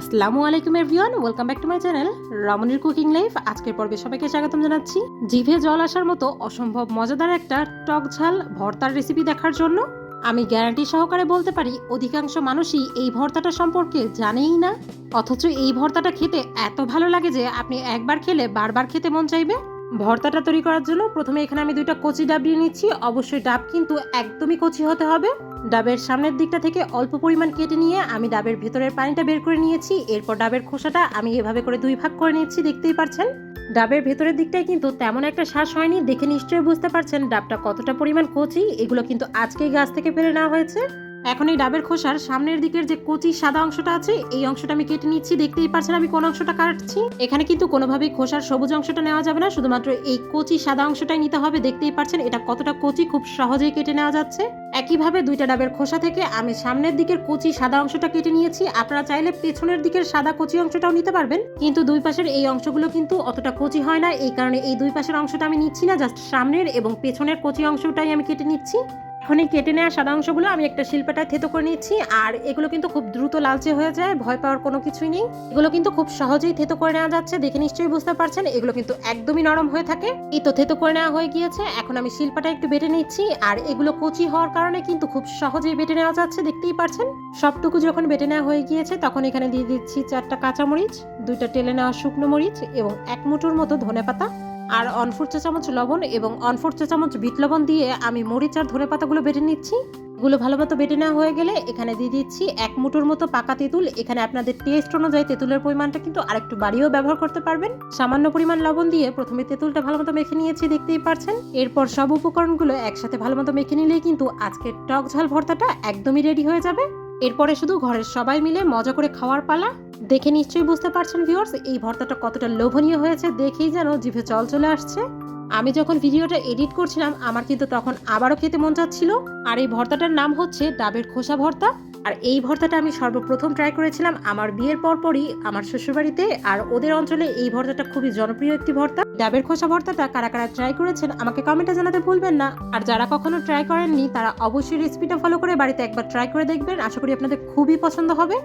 আসসালামু আলাইকুম everyone, welcome back to my channel রমণীর কুকিং লাইফ। আজকের পর্বে সবাইকে স্বাগতম জানাচ্ছি। জিভে জল আসার মতো অসম্ভব মজাদার একটা টক ঝাল ভর্তার রেসিপি দেখার জন্য। আমি গ্যারান্টি সহকারে বলতে পারি, অধিকাংশ মানুষই এই ভর্তাটা সম্পর্কে জানেই না। অথচ এই ভর্তাটা খেতে এত ভালো লাগে যে আপনি একবার খেলে বারবার খেতে মন চাইবে। ভর্তাটা তৈরি করার জন্য প্রথমে এখানে আমি দুইটা কচি ডাব নিয়ে নিচ্ছি। অবশ্যই ডাব কিন্তু একদমই কচি হতে হবে। ডাবের সামনের দিকটা থেকে অল্প পরিমাণ কেটে নিয়ে আমি ডাবের ভেতরের পানিটা বের করে নিয়েছি। এরপর ডাবের খোসাটা আমি এভাবে করে দুই ভাগ করে নিয়েছি দেখতেই পারছেন? ডাবের ভেতরের দিকটায় কিন্তু তেমন একটা শ্বাস হয়নি, দেখে নিশ্চয়ই বুঝতে পারছেন ডাবটা কতটা পরিমাণ কচি। এগুলো কিন্তু আজকেই গাছ থেকে পেরে নেওয়া হয়েছে। এখন এই ডাবের খোসার সামনের দিকের যে কচি সাদা অংশটা আছে, এই অংশটা আমি কেটে নিচ্ছি। দেখতেই পারছেন আমি কোন অংশটা কাটছি। এখানে কিন্তু কোনোভাবেই খোসার সবুজ অংশটা নেওয়া যাবে না, শুধুমাত্র এই কচি সাদা অংশটাই নিতে হবে। দেখতেই পারছেন এটা কতটা কচি, খুব সহজেই কেটে নেওয়া যাচ্ছে। একইভাবে দুইটা ডাবের খোসা থেকে আমি সামনের দিকের কচি সাদা অংশটা কেটে নিয়েছি। আপনারা চাইলে পেছনের দিকের সাদা কচি অংশটাও নিতে পারবেন, কিন্তু দুই পাশের এই অংশগুলো কিন্তু অতটা কচি হয় না। এই কারণে এই দুই পাশের অংশটা আমি নিচ্ছি না, জাস্ট সামনের এবং পেছনের কচি অংশটাই আমি কেটে নিচ্ছি। এখন এই কেটে নেওয়া সাদা অংশগুলো আমি একটা শিল্পাটায় থেতো করে নিচ্ছি। আর এগুলো কিন্তু খুব দ্রুত লালচে হয়ে যায়, ভয় পাওয়ার কোনো কিছুই নেই। এগুলো কিন্তু খুব সহজেই থেতো করে নেওয়া যাচ্ছে, দেখে নিশ্চয়ই বুঝতে পারছেন। এগুলো কিন্তু একদমই নরম হয়ে থাকে। এই তো থেতো করে নেওয়া হয়ে গিয়েছে। এখন আমি শিল্পাটা একটু বেটে নিচ্ছি। আর এগুলো কচি হওয়ার কারণে কিন্তু খুব সহজেই বেটে নেওয়া যাচ্ছে, দেখতেই পারছেন। সবটুকু যখন বেটে নেওয়া হয়ে গিয়েছে, তখন এখানে দিয়ে দিচ্ছি চারটা কাঁচামরিচ, দুইটা টেলে নেওয়া শুকনো মরিচ এবং এক মুঠোর মতো ধনেপাতা। আর অনফুট চা চামচ লবণ এবং অনফুট চা চামচ বিট লবণ দিয়ে আমি মরিচ আর ধনে পাতাগুলো বেটে নিচ্ছি। এগুলো ভালো মতো বেটে নেওয়া হয়ে গেলে এখানে দিয়ে দিচ্ছি এক মুঠোর মতো পাকা তেঁতুল। এখানে আপনাদের টেস্ট অনুযায়ী তেঁতুলের পরিমাণটা কিন্তু আরেকটু বাড়িয়েও ব্যবহার করতে পারবেন। সামান্য পরিমাণ লবণ দিয়ে প্রথমে তেঁতুলটা ভালো মতো মেখে নিয়েছি, দেখতেই পারছেন। এরপর সব উপকরণগুলো একসাথে ভালো মতো মেখে নিলেই কিন্তু আজকের টক ঝাল ভর্তাটা একদমই রেডি হয়ে যাবে। এরপরে শুধু ঘরের সবাই মিলে মজা করে খাওয়ার পালা। দেখে নিশ্চয়ই বুঝতে পারছেন ভিউয়ার্স এই ভর্তাটা কতটা লোভনীয় হয়েছে, দেখেই যেন জিভে জল চলে আসছে। আমি যখন ভিডিওটা এডিট করছিলাম, আমার কিন্তু তখন আবারও খেতে মন চাচ্ছিল। আর এই ভর্তাটার নাম হচ্ছে ডাবের খোসা ভর্তা। আর এই ভর্তাটা আমি সর্বপ্রথম ট্রাই করেছিলাম আমার বিয়ের পরপরই আমার শ্বশুরবাড়িতে। আর ওদের অঞ্চলে এই ভর্তাটা খুবই জনপ্রিয় একটি ভর্তা। ডাবের খোসা ভর্তাটা কারা কারা ট্রাই করেছেন, আমাকে কমেন্টে জানাতে ভুলবেন না। আর যারা কখনো ট্রাই করেননি, তারা অবশ্যই রেসিপিটা ফলো করে বাড়িতে একবার ট্রাই করে দেখবেন। আশা করি আপনাদের খুবই পছন্দ হবে।